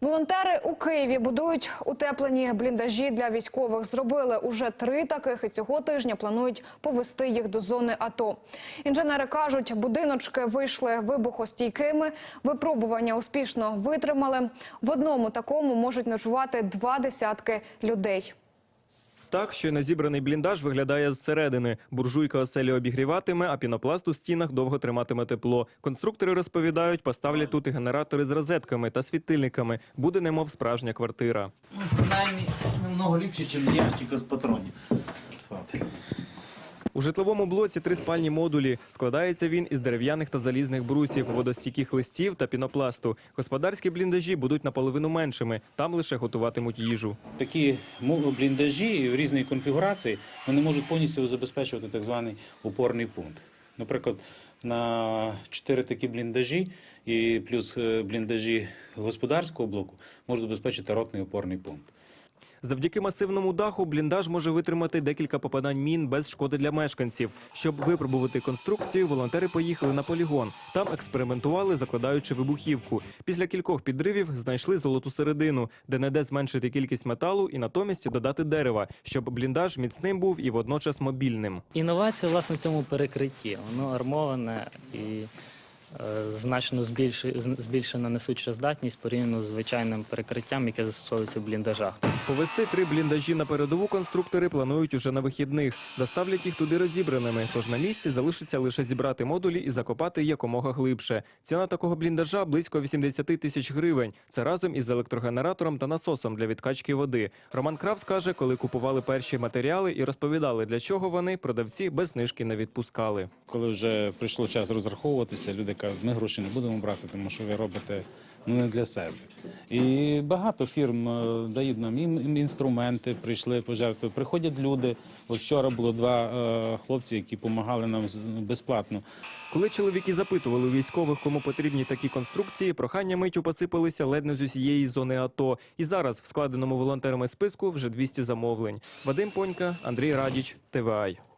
Волонтери у Києві будують утеплені бліндажі для військових. Зробили уже три таких і цього тижня планують повести їх до зони АТО. Інженери кажуть, будиночки вийшли вибухостійкими. Випробування успішно витримали. В одному такому можуть ночувати два десятки людей. Так, що на зібраний бліндаж виглядає зсередини. Буржуйка оселі обігріватиме, а пінопласт у стінах довго триматиме тепло. Конструктори розповідають, поставлять тут і генератори з розетками та світильниками. Буде немов справжня квартира. Ну, принаймні, намного ліпше, ніж ящик з патронів. У житловому блоці три спальні модулі. Складається він із дерев'яних та залізних брусів, водостійких листів та пінопласту. Господарські бліндажі будуть наполовину меншими. Там лише готуватимуть їжу. Такі бліндажі в різної конфігурації вони можуть повністю забезпечувати так званий опорний пункт. Наприклад, на чотири такі бліндажі і плюс е, бліндажі господарського блоку можуть забезпечити ротний опорний пункт. Завдяки масивному даху бліндаж може витримати декілька попадань мін без шкоди для мешканців. Щоб випробувати конструкцію, волонтери поїхали на полігон. Там експериментували, закладаючи вибухівку. Після кількох підривів знайшли золоту середину, де не де зменшити кількість металу і натомість додати дерева, щоб бліндаж міцним був і водночас мобільним. Інновація власне в цьому перекритті. Воно армоване і значно збільшує, збільшена несуча здатність порівняно з звичайним перекриттям, яке застосовується в бліндажах. Повести три бліндажі на передову конструктори планують уже на вихідних. Доставлять їх туди розібраними. Тож на місці залишиться лише зібрати модулі і закопати якомога глибше. Ціна такого бліндажа близько 80 тисяч гривень. Це разом із електрогенератором та насосом для відкачки води. Роман Кравс каже, коли купували перші матеріали і розповідали, для чого вони продавці без знижки не відпускали. Коли вже прийшло час розраховуватися, люди кажуть, ми гроші не будемо брати, тому що ви робите ну, не для себе. І багато фірм е, дають нам і інструменти, прийшли пожертви. Приходять люди. От вчора було два е, хлопці, які допомагали нам безплатно. Коли чоловіки запитували військових, кому потрібні такі конструкції, прохання миттю посипалися ледь не з усієї зони АТО. І зараз в складеному волонтерами списку вже 200 замовлень. Вадим Понька, Андрій Радіч, ТВАЙ.